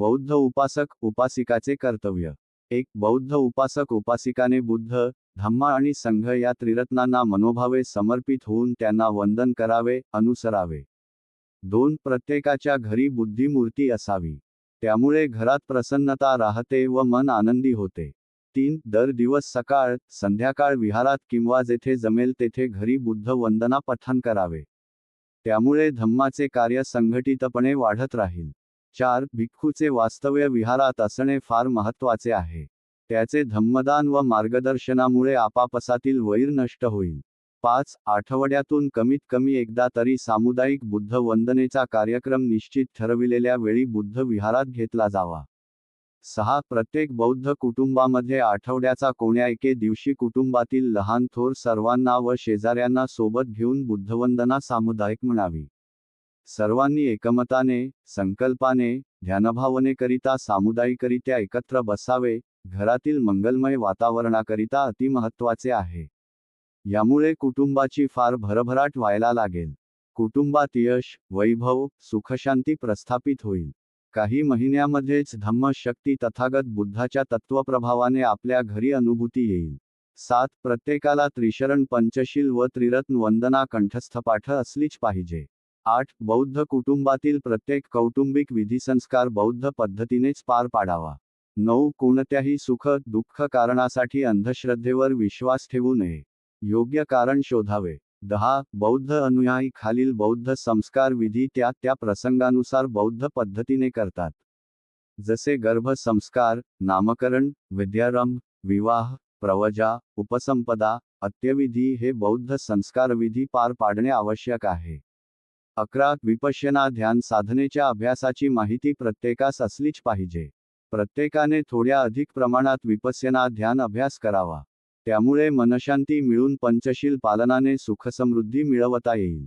बौद्ध उपासक उपासिकाचे कर्तव्य. एक बौद्ध उपासक उपासिकाने बुद्ध धम्मा आणि संघ या त्रिरत्नांना मनोभावे समर्पित होऊन त्यांना वंदन करावे अनुसरावे. दोन प्रत्येकाच्या घरी बुद्धिमूर्ती असावी. त्यामुळे घरात प्रसन्नता राहते व मन आनंदी होते. तीन दर दिवस सकाळ संध्याकाळ विहारात किंवा जेथे जमेल तेथे घरी बुद्ध वंदना पठण करावे. त्यामुळे धम्माचे कार्य संघटितपणे वाढत राहील. चार भिक्खूचे वास्तव्य विहारात असणे फार महत्त्वाचे आहे. त्याचे धम्मदान व मार्गदर्शनामुळे आपापसातील वैर नष्ट होईल. पाच आठवड्यातून कमीत कमी एकदा तरी सामुदायिक बुद्ध वंदनेचा कार्यक्रम निश्चित ठरविलेल्या वेळी बुद्ध विहारात घेतला जावा. सहा प्रत्येक बौद्ध कुटुंबामध्ये आठवड्याचा कोण्या एके दिवशी कुटुंबातील लहान थोर सर्वांना व शेजाऱ्यांना सोबत घेऊन बुद्धवंदना सामुदायिक म्हणावी. सर्वांनी एकमताने संकल्पाने ध्यानभावनेकरिता सामुदायिकरित्या एकत्र बसावे घरातील मंगलमय वातावरणाकरिता अतिमहत्वाचे आहे. यामुळे कुटुंबाची फार भरभराट व्हायला लागेल. कुटुंबात यश वैभव सुखशांती प्रस्थापित होईल. काही महिन्यामध्येच धम्मशक्ती तथागत बुद्धाच्या तत्वप्रभावाने आपल्या घरी अनुभूती येईल. सात प्रत्येकाला त्रिशरण पंचशील व त्रिरत्न वंदना कंठस्थपाठ असलीच पाहिजे. आठ बौद्ध कुटुंबातील प्रत्येक कौटुंबिक विधिसंस्कार बौद्ध पद्धतीनेच पार पाडावा. नऊ कोणत्याही सुख दुःख कारणासाठी अंधश्रद्धेवर विश्वास ठेवू नये. योग्य कारण शोधावे. दहा बौद्ध अनुयायी खालील बौद्ध संस्कार विधी त्या त्या प्रसंगानुसार बौद्ध पद्धतीने करतात. जसे गर्भ संस्कार नामकरण विद्यारंभ विवाह प्रवजा उपसंपदा अत्यविधी हे बौद्ध संस्कारविधी पार पाडणे आवश्यक आहे. अकरा विपश्यना ध्यान साधनेच्या अभ्यासाची माहिती प्रत्येकास असलीच पाहिजे. प्रत्येकाने थोड्या अधिक प्रमाणात विपस्यना ध्यान अभ्यास करावा. त्यामुळे मनशांती मिळून पंचशील पालनाने सुखसमृद्धी मिळवता येईल.